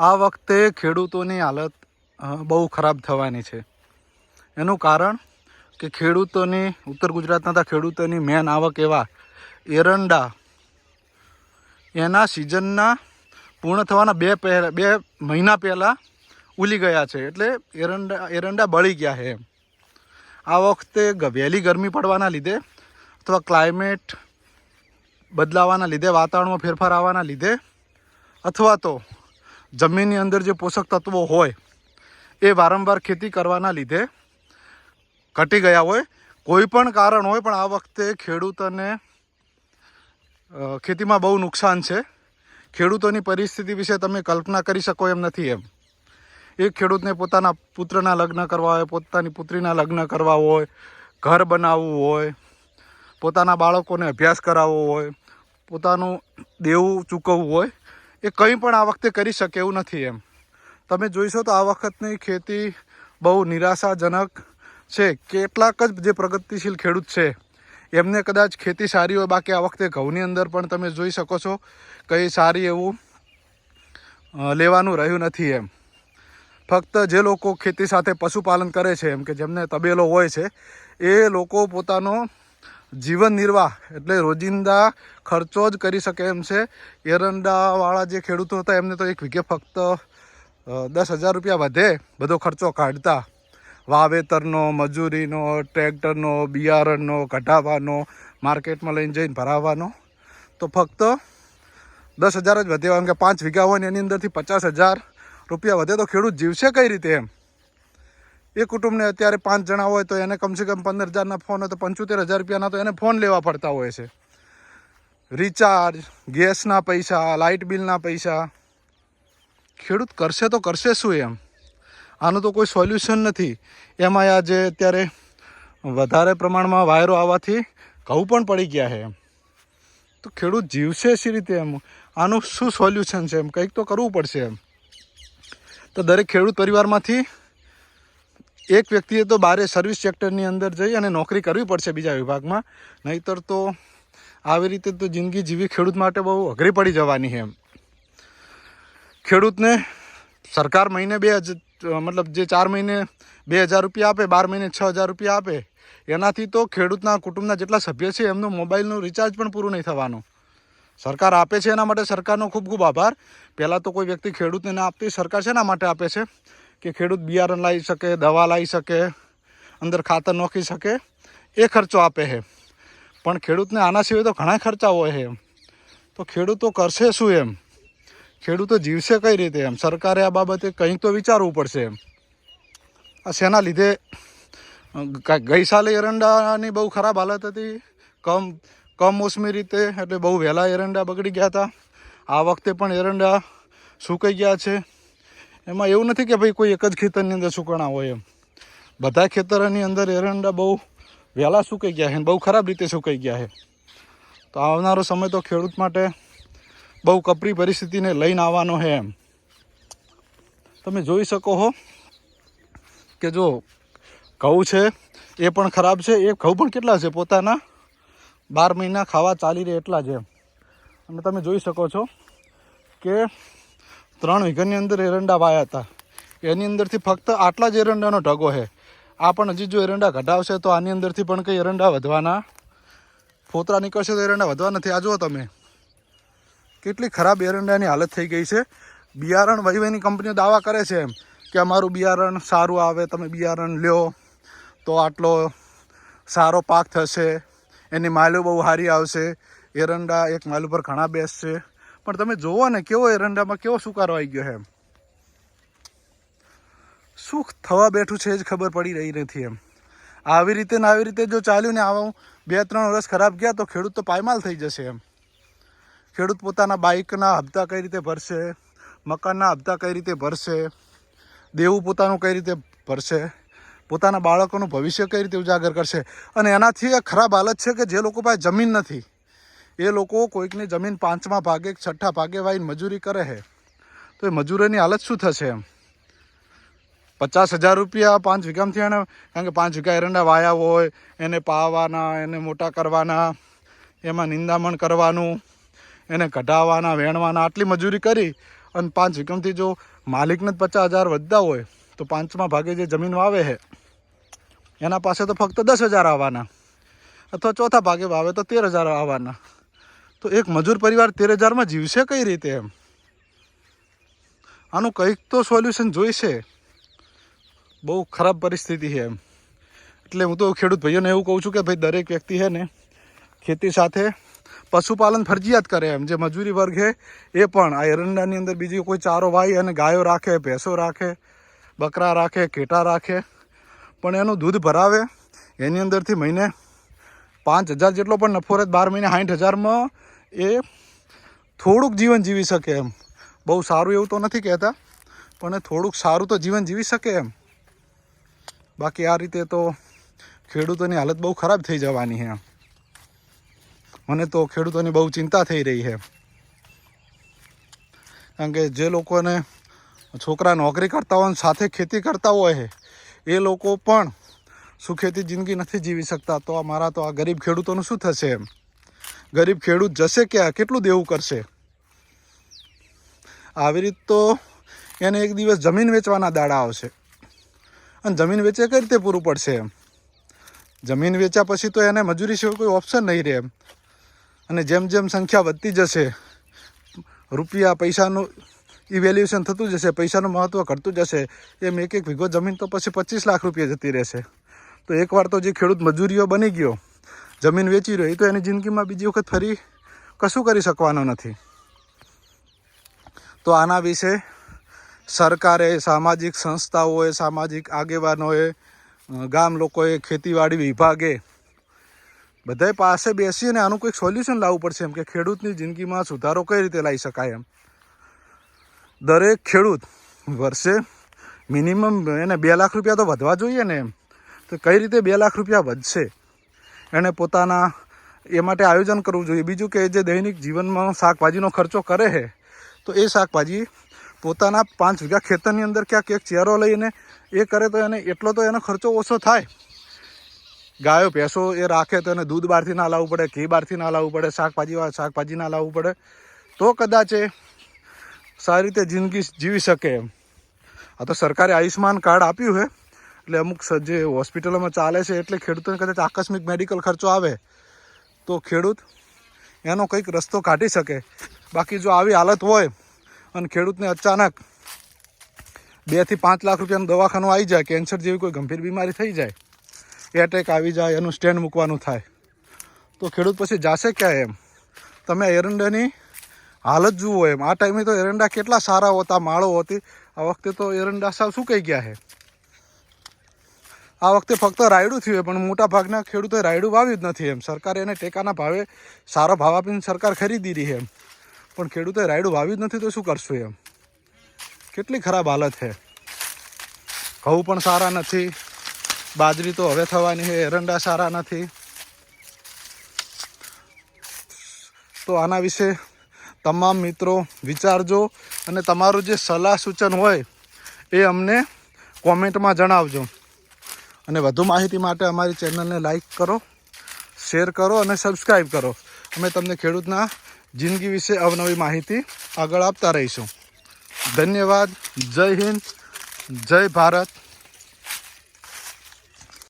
આ વખતે ખેડૂતોની હાલત બહુ ખરાબ થવાની છે. એનું કારણ કે ખેડૂતોની, ઉત્તર ગુજરાતના હતા ખેડૂતોની મેન આવક એવા એરંડા. એના સિઝનના પૂર્ણ થવાના બે પહેલા, બે મહિના પહેલાં ઉલી ગયા છે. એટલે એરંડા એરંડા બળી ગયા છે એમ. આ વખતે વહેલી ગરમી પડવાના લીધે અથવા ક્લાઇમેટ બદલાવાના લીધે, વાતાવરણમાં ફેરફાર આવવાના લીધે અથવા તો જમીનની અંદર જે પોષક તત્વો હોય, એ વારંવાર ખેતી કરવાના લીધે ઘટી ગયા હોય. કોઈ પણ કારણ હોય, પણ આ વખતે ખેડૂતોને ખેતીમાં બહુ નુકસાન છે. ખેડૂતોની પરિસ્થિતિ વિશે તમે કલ્પના કરી શકો એમ નથી એમ. એક ખેડૂતને પોતાના પુત્રના લગ્ન કરવા હોય, પોતાની પુત્રીના લગ્ન કરવા હોય, ઘર બનાવવું હોય, પોતાના બાળકોને અભ્યાસ કરાવવો હોય, પોતાનું દેવું ચૂકવવું હોય એ કંઈ પણ આ વખતે કરી શકે એવું નથી એમ. તમે જોઈશો તો આ વખતની ખેતી બહુ નિરાશાજનક છે. કેટલાક જ જે પ્રગતિશીલ ખેડૂત છે, એમને કદાચ ખેતી સારી હોય, બાકી આ વખતે ઘઉંની અંદર પણ તમે જોઈ શકો છો કંઈ સારી એવું લેવાનું રહ્યું નથી એમ. ફક્ત જે લોકો ખેતી સાથે પશુપાલન કરે છે, એમ કે જેમને તબેલો હોય છે, એ લોકો પોતાનો જીવન નિર્વાહ એટલે રોજિંદા ખર્ચો જ કરી શકે એમ છે. એરંડાવાળા જે ખેડૂતો હતા, એમને તો એક વીઘે ફક્ત દસ હજાર રૂપિયા વધે, બધો ખર્ચો કાઢતા. વાવેતરનો, મજૂરીનો, ટ્રેક્ટરનો, બિયારણનો, કઢાવવાનો, માર્કેટમાં લઈને જઈને ભરાવવાનો. તો ફક્ત દસ હજાર જ વધે એમ કે પાંચ વીઘા હોય ને એની અંદરથી પચાસ હજાર રૂપિયા વધે. તો ખેડૂત જીવશે કઈ રીતે એમ? એ કુટુંબને અત્યારે પાંચ જણા હોય તો એને કમસે કમ પંદર હજારના ફોન હોય તો પંચોતેર હજાર રૂપિયાના તો એને ફોન લેવા પડતા હોય છે. રિચાર્જ ગેસના પૈસા, લાઇટ બિલના પૈસા. ખેડૂત કરશે તો કરશે શું એમ? આનું તો કોઈ સોલ્યુશન નથી. એમાં આ જે અત્યારે વધારે પ્રમાણમાં વાયરો આવવાથી ઘઉં પણ પડી ગયા છે એમ. તો ખેડૂત જીવશે શી રીતે એમ? આનું શું સોલ્યુશન છે એમ? કંઈક તો કરવું પડશે એમ. તો દરેક ખેડૂત પરિવારમાંથી એક વ્યક્તિએ તો બારે સર્વિસ સેક્ટરની અંદર જઈ અને નોકરી કરવી પડશે બીજા વિભાગમાં. નહીતર તો આવી રીતે તો જિંદગી જીવી ખેડૂત માટે બહુ અઘરી પડી જવાની છે એમ. ખેડૂતને સરકાર મહિને બે મતલબ જે ચાર મહિને બે હજાર રૂપિયા આપે, બાર મહિને છ હજાર રૂપિયા આપે, એનાથી તો ખેડૂતના કુટુંબના જેટલા સભ્ય છે એમનું મોબાઈલનું રિચાર્જ પણ પૂરું નહીં થવાનું. સરકાર આપે છે એના માટે સરકારનો ખૂબ ખૂબ આભાર. પહેલાં તો કોઈ વ્યક્તિ ખેડૂતને ના આપતી, સરકાર શેના માટે આપે છે? કે ખેડૂત બિયારણ લાવી શકે, દવા લાવી શકે, અંદર ખાતર નોખી શકે, એ ખર્ચો આપે છે. પણ ખેડૂતને આના સિવાય તો ઘણા ખર્ચા હોય છે એમ. તો ખેડૂતો કરશે શું એમ? ખેડૂતો જીવશે કઈ રીતે એમ? સરકારે આ બાબતે કંઈક તો વિચારવું પડશે એમ. આ શેના લીધે ગઈ સાલે એરંડાની બહુ ખરાબ હાલત હતી. કમ, કમોસમી રીતે, એટલે બહુ વહેલા એરંડા બગડી ગયા હતા. આ વખતે પણ એરંડા સુકાઈ ગયા છે. એમાં એવું નથી કે ભાઈ કોઈ એક જ ખેતરની અંદર સુકાણા હોય એમ. બધા ખેતરોની અંદર એરંડા બહુ વહેલા સુકાઈ ગયા છે બહુ ખરાબ રીતે સુકાઈ ગયા છે. તો આવનારો સમય તો ખેડૂત માટે બહુ કપરી પરિસ્થિતિને લઈને આવવાનો છે એમ. તમે જોઈ શકો હો કે જો ઘઉં છે, એ પણ ખરાબ છે, એ ઘઉં પણ કેટલા છે પોતાના? બાર મહિના ખાવા ચાલી રહે એટલા જ એમ. અને તમે જોઈ શકો છો કે ત્રણ વીઘાની અંદર એરંડા વાયા હતા. એની અંદરથી ફક્ત આટલા જ એરંડાનો ઢગો છે. આ પણ હજી જો એરંડા ઘટાવશે તો આની અંદરથી પણ કંઈ એરંડા વધવાના? ફોતરા નીકળશે તો એરંડા વધવા નથી. આ જુઓ તમે. કેટલી ખરાબ એરંડાની હાલત થઈ ગઈ છે. બિયારણ વહી વહીની કંપનીઓ દાવા કરે છે એમ કે અમારું બિયારણ સારું આવે, તમે બિયારણ લ્યો. તો આટલો સારો પાક થશે. એની માલું બહુ સારી આવશે. એરંડા એક માલ ઉપર ઘણા બેસશે. પણ તમે જોવો ને, કેવો એરંડામાં કેવો સુકારો આવી ગયો છે એમ. શું થવા બેઠું છે જ ખબર પડી રહી નથી એમ. આવી રીતે ને આવી રીતે જો ચાલ્યું ને, આવા બે ત્રણ વર્ષ ખરાબ ગયા તો ખેડૂત તો પાયમાલ થઈ જશે એમ. ખેડૂત પોતાના બાઇકના હપ્તા કઈ રીતે ભરશે, મકાનના હપ્તા કઈ રીતે ભરશે, દેવું પોતાનું કઈ રીતે ભરશે, પોતાના બાળકોનું ભવિષ્ય કઈ રીતે ઉજાગર કરશે. અને એનાથી ખરાબ હાલત છે કે જે લોકો પાસે જમીન નથી. એ લોકો કોઈકની જમીન પાંચમા ભાગે છઠ્ઠા ભાગે વાઈને મજૂરી કરે છે. તો એ મજૂરોની હાલત શું થશે એમ? પચાસ હજાર રૂપિયા પાંચ વીઘામાંથી એને, કારણ કે પાંચ વીઘા એરંડા વાયા હોય, એને પાવાના, એને મોટા કરવાના, એમાં નિંદામણ કરવાનું, એને કઢાવવાના, વેણવાના, આટલી મજૂરી કરી, અને પાંચ વીઘામાંથી જો માલિકને જ પચાસ હજાર વધતા હોય, તો પાંચમા ભાગે જે જમીન વાવે છે, એના પાસે તો ફક્ત દસ હજાર આવવાના. અથવા ચોથા ભાગે વાવે તો તેર હજાર આવવાના. તો એક મજૂર પરિવાર તેર હજારમાં જીવશે કઈ રીતે એમ? આનું કંઈક તો સોલ્યુશન જોઈશે. બહુ ખરાબ પરિસ્થિતિ છે એમ. એટલે હું તો ખેડૂત ભાઈઓને એવું કહું છું કે ભાઈ દરેક વ્યક્તિ છે ને ખેતી સાથે પશુપાલન ફરજિયાત કરે એમ. જે મજૂરી વર્ગ છે એ પણ આ એરંડાની અંદર બીજી કોઈ ચારો વાય અને ગાયો રાખે, ભેંસો રાખે, બકરા રાખે, ઘેટા રાખે, પણ એનું દૂધ ભરાવે, એની અંદરથી મહિને પાંચ હજાર જેટલો પણ નફો રહે બાર મહિને સાઠ હજારમાં એ થોડુંક જીવન જીવી શકે એમ. બહુ સારું એવું તો નથી કહેતા, પણ એ થોડુંક સારું તો જીવન જીવી શકે એમ. બાકી આ રીતે તો ખેડૂતોની હાલત બહુ ખરાબ થઈ જવાની છે. મને તો ખેડૂતોની બહુ ચિંતા થઈ રહી છે. કારણ કે જે લોકોને છોકરા નોકરી કરતા હોય સાથે ખેતી કરતા હોય છે, એ લોકો પણ સુખેથી જિંદગી નથી જીવી શકતા. તો મારા તો આ ગરીબ ખેડૂતોનું શું થશે એમ? ગરીબ ખેડૂત જશે ક્યાં? કેટલું દેવું કરશે? આવી રીત તો એને એક દિવસ જમીન વેચવાના દાડા આવશે. અને જમીન વેચે કઈ રીતે પૂરું પડશે એમ? જમીન વેચ્યા પછી તો એને મજૂરી સિવાય કોઈ ઓપ્શન નહીં રહે એમ. અને જેમ જેમ સંખ્યા વધતી જશે, રૂપિયા પૈસાનું ઇવેલ્યુએશન થતું જશે, પૈસાનું મહત્ત્વ ઘટતું જશે, એમ એક એક વીઘો જમીન તો પછી પચીસ લાખ રૂપિયા જતી રહેશે. તો એકવાર તો જે ખેડૂત મજૂરીઓ બની ગયો જમીન વેચી રહ્યો એ તો એની જિંદગીમાં બીજી વખત ફરી કશું કરી શકવાનો નથી. તો આના વિશે સરકારે, સામાજિક સંસ્થાઓએ, સામાજિક આગેવાનોએ ગામ લોકોએ, ખેતીવાડી વિભાગે બધાય પાસે બેસીને આનું કંઈક સોલ્યુશન લાવવું પડશે એમ કે ખેડૂતની જિંદગીમાં સુધારો કઈ રીતે લાવી શકાય એમ. દરેક ખેડૂત વર્ષે મિનિમમ એને બે લાખ રૂપિયા તો વધવા જોઈએ ને એમ. તો કઈ રીતે બે લાખ રૂપિયા વધશે? એણે પોતાના એ માટે આયોજન કરવું જોઈએ. બીજું કે જે દૈનિક જીવનમાં શાકભાજીનો ખર્ચો કરે છે, તો એ શાકભાજી પોતાના પાંચ વીઘા ખેતરની અંદર ક્યાંક એક ચેરો લઈને એ કરે તો એને એટલો તો એનો ખર્ચો ઓછો થાય. ગાયો, ભેંસો એ રાખે તો એને દૂધ બહારથી ના લાવવું પડે, ઘી બહારથી ના લાવવું પડે, શાકભાજી શાકભાજી ના લાવવું પડે. તો કદાચ એ સારી રીતે જિંદગી જીવી શકે એમ. આ તો સરકારે આયુષ્યમાન કાર્ડ આપ્યું છે. એટલે અમુક જે હોસ્પિટલોમાં ચાલે છે એટલે ખેડૂતોને કદાચ આકસ્મિક મેડિકલ ખર્ચો આવે, તો ખેડૂત એનો કંઈક રસ્તો કાઢી શકે. બાકી જો આવી હાલત હોય અને ખેડૂતને અચાનક બેથી પાંચ લાખ રૂપિયાનું દવાખાનું આવી જાય, કેન્સર જેવી કોઈ ગંભીર બીમારી થઈ જાય, એટેક આવી જાય, એનું સ્ટેન્ડ મૂકવાનું થાય, તો ખેડૂત પછી જાશે ક્યાં એમ? તમે એરંડાની હાલત જુઓ એમ. આ ટાઈમે તો એરંડા કેટલા સારા હોતા, માળો હોતી. આ વખતે તો એરંડા સાવ સુકાઈ ગયા છે. આ વખતે ફક્ત રાયડું થયું પણ મોટા ભાગના ખેડૂતોએ રાયડું વાવ્યું જ નથી એમ. સરકારે એને ટેકાના ભાવે સારો ભાવ આપીને સરકાર ખરીદી રહી એમ. પણ ખેડૂતોએ રાયડું વાવ્યું જ નથી તો શું કરશું એમ? કેટલી ખરાબ હાલત છે. ઘઉં પણ સારા નથી. બાજરી તો હવે થવાની છે, એરંડા સારા નથી. તો આના વિશે તમામ મિત્રો વિચારજો અને તમારું જે સલાહ સૂચન હોય એ અમને કોમેન્ટમાં જણાવજો. અને વધુ માહિતી માટે અમારી ચેનલને લાઇક કરો, શેર કરો અને સબસ્ક્રાઈબ કરો. અમે તમને ખેડૂતના જિંદગી વિશે અવનવી માહિતી આગળ આપતા રહીશું. ધન્યવાદ. જય હિન્દ. જય ભારત.